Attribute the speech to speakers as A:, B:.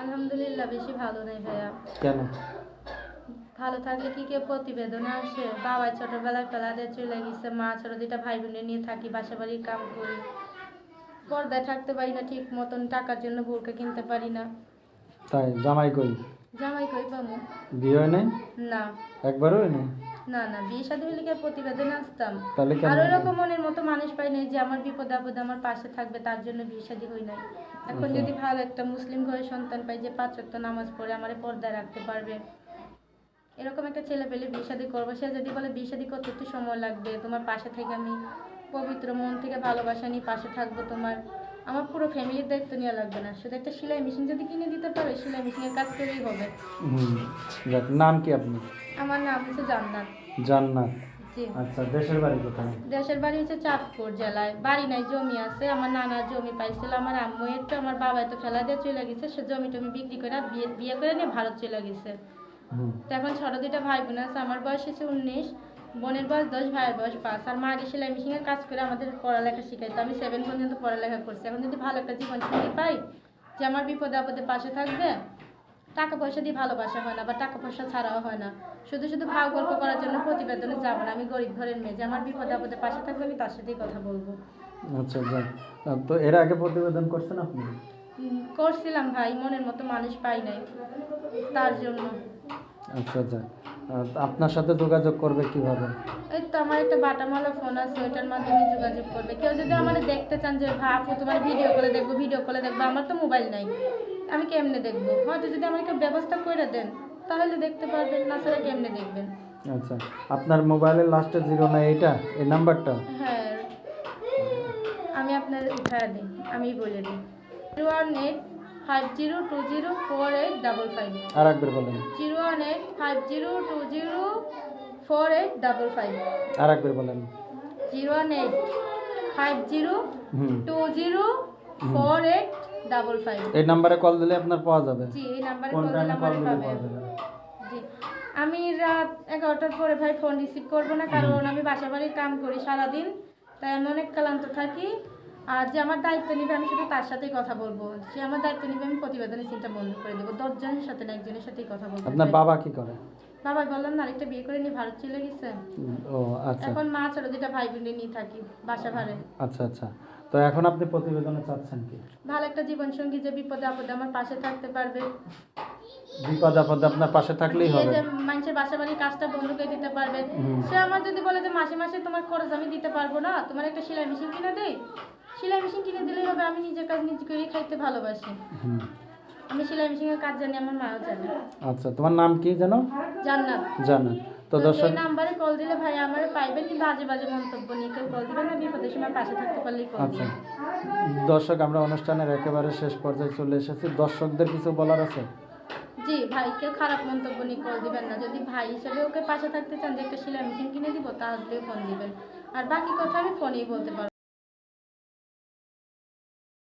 A: আলহামদুলিল্লাহ বেশি ভালো নেই ভাইয়া।
B: কেন?
A: ভালো থাকলে কি কেউ প্রতিবেদন আসে? বাবা ছোটবেলায় ফেলাতে চলে গেছে মা ছোট দুইটা ভাই বোনে নিয়ে থাকি বাসা বাড়ির কাম করি। পর্দায় থাকতে পারি না ঠিক মতন টাকার জন্য বোরকা কিনতে পারি না।
B: তাই জামাই কই?
A: জামাই কই পাবো
B: বিয়ে হয় নাই?
A: না।
B: একবারও হয় নাই?
A: না না বিয়ে সাথে হলে কি প্রতিবেদন আসতাম আর ওইরকম মনের মতো মানুষ পাই নাই যে আমার বিপদ আপদে আমার পাশে থাকবে তার জন্য বিয়ে শাদী হই নাই। এখন
B: আচ্ছা।
A: যদি ভালো একটা মুসলিম ঘরের সন্তান পাই যে পাঁচ ওয়াক্ত নামাজ পড়ে আমার পর্দায় রাখতে পারবে। এরকম একটা ছেলে পেলে বিয়ে শাদী করব সে যদি বলে বিয়ে শাদী করতে একটু সময় লাগবে তোমার পাশে থেকে আমি পবিত্র মন থেকে ভালোবাসা নিয়ে পাশে থাকব তোমার। আমার পুরো ফ্যামিলির দায়িত্ব নেওয়া লাগবে না শুধু একটা সেলাই মেশিন যদি কিনে দিতে পারে সেলাই মেশিনের কাজ করেই হবে।
B: নাম কি আপনি
A: আমার নাম হচ্ছে জান্নাত।
B: জান্নাত। আচ্ছা দেশের বাড়ি কোথায়?
A: দেশের বাড়ি হচ্ছে চাঁদপুর জেলায়। বাড়ি নাই জমি আছে। আমার নানার জমি পাইছিল। আমার আম্মু একটু আমার বাবা তো ফেলা দিয়ে চলে গেছে। সে জমি টমি বিক্রি করে বিয়ে বিয়ে করে নিয়ে ভারত চলে গেছে। তো এখন ছোট দুইটা ভাই বোন আছে। আমার বয়স হচ্ছে উনিশ বোনের বয়স দশ ভাইয়ের বয়স পাঁচ। আর মা আগে সেলাই মেশিনের কাজ করে আমাদের পড়ালেখা শিখাইতো। আমি সেভেন পর্যন্ত পড়ালেখা করছি। এখন যদি ভালো একটা জীবন সঙ্গী পাই যে আমার বিপদে আপদে পাশে থাকবে টাকা পয়সা দিয়ে ভালোবাসা হয় না বা টাকা পয়সা ছাড়াও হয় না। শুধু শুধু ভাগ গল্প করার জন্য প্রতিবেদনে যাব না আমি গরিব ঘরের মেয়ে যে আমার বিপদে আপদে পাশে থাকবে আমি তার সাথেই কথা বলব।
B: আচ্ছা যাক। তো এর আগে প্রতিবেদন করছেন আপনি?
A: করছিলাম ভাই মনের মতো মানুষ পাই নাই তার জন্য।
B: আচ্ছা তো আপনার সাথে যোগাযোগ করবে কীভাবে?
A: এই তো আমার একটা বাটামালা ফোন আছে ওইটার মাধ্যমে যোগাযোগ করবে। কেউ যদি আমার দেখতে চান যে আপু তোমার ভিডিও করে দেখব ভিডিও কলে দেখব আমার তো মোবাইল নাই আমি কেমনে দেখব? হয়তো যদি আমার কেউ ব্যবস্থা করে দেন তাহলে দেখতে পারবেন না ছাড়া কেমনে দেখবেন?
B: আচ্ছা আপনার মোবাইলের লাস্টে জিরো না এটা এই নাম্বারটা
A: হ্যাঁ আমি আপনার উঠায় দিই আমি বলে দিই। One eight five zero two zero four eight double five
B: আর একবার বলেন।
A: Zero one eight five zero two zero four eight double five
B: আর একবার বলেন।
A: Zero one eight five zero two zero four eight double five
B: এই নাম্বারে call দিলে আপনার পাওয়া যাবে।
A: জি এই নাম্বারে কল দিলে আমার পাবে। জি আমি রাত এগারোটার পরে ভাই ফোন রিসিভ করব না কারণ আমি বাসা বাড়ির কাম করি সারাদিন তাই আমি অনেক ক্লান্ত থাকি। আর যে আমার দায়িত্ব নিবে আমি শুধু তার সাথেই কথা বলব। সে আমার দায়িত্ব নিবে আমি প্রতিবেদনের চিন্তা বন্ধ করে দেবো। দশজনের সাথে না একজনের সাথেই কথা বলব
B: আপনার বাবা কি করে?
A: বাবা বললাম না আরেকটা বিয়ে করে নিয়ে ভারত চলে গেছে।
B: ও আচ্ছা।
A: এখন মা ছোট দুটা ভাই বোনে নিয়ে থাকি বাসা ভাড়ে।
B: আচ্ছা আচ্ছা। তো এখন আপনি প্রতিবেদনে চাচ্ছেন কি?
A: ভালো একটা জীবন সঙ্গী যে বিপদে আপদে আমার পাশে থাকতে পারবে।
B: বিপদ আপদে আপনার পাশে থাকলেই হবে।
A: যে মানুষের বাসা বাড়ির কাজটা বন্ধ করে দিতে পারবে। সে আমার যদি বলে যে মাসে মাসে তোমার খরচ আমি দিতে পারব না তোমার একটা সেলাই মেশিন কিনে দেই সেলাই মেশিন কিনে দিলেই হবে আমি নিজের কাজ নিজে করে খাইতে ভালোবাসি। আমি সেলাই মেশিনের কাজ জানি আমার মাও জানে।
B: আচ্ছা তোমার নাম কি যেন?
A: জান্নাত।
B: জানেন তো দর্শক
A: এই নাম্বারে কল দিলে ভাই আমার পাইবেন কিন্তু বাজে বাজে মন্তব্য নিয়ে কেউ কল দিবেন না বিপদের সময় পাশে থাকতে পারলেই কল
B: আচ্ছা। দর্শক আমরা অনুষ্ঠানের একেবারে শেষ পর্যায়ে চলে এসেছি। দর্শকদের কিছু বলার আছে?
A: জি ভাই কেউ খারাপ মন্তব্য নিয়ে কল দিবেন না। যদি ভাই হিসেবে ওকে পাশে থাকতে চান যে একটা সেলাই মেশিন কিনে দিব তাহলে ফোন দিবেন। আর বাকি কথা আমি ফোনেই বলতে পারব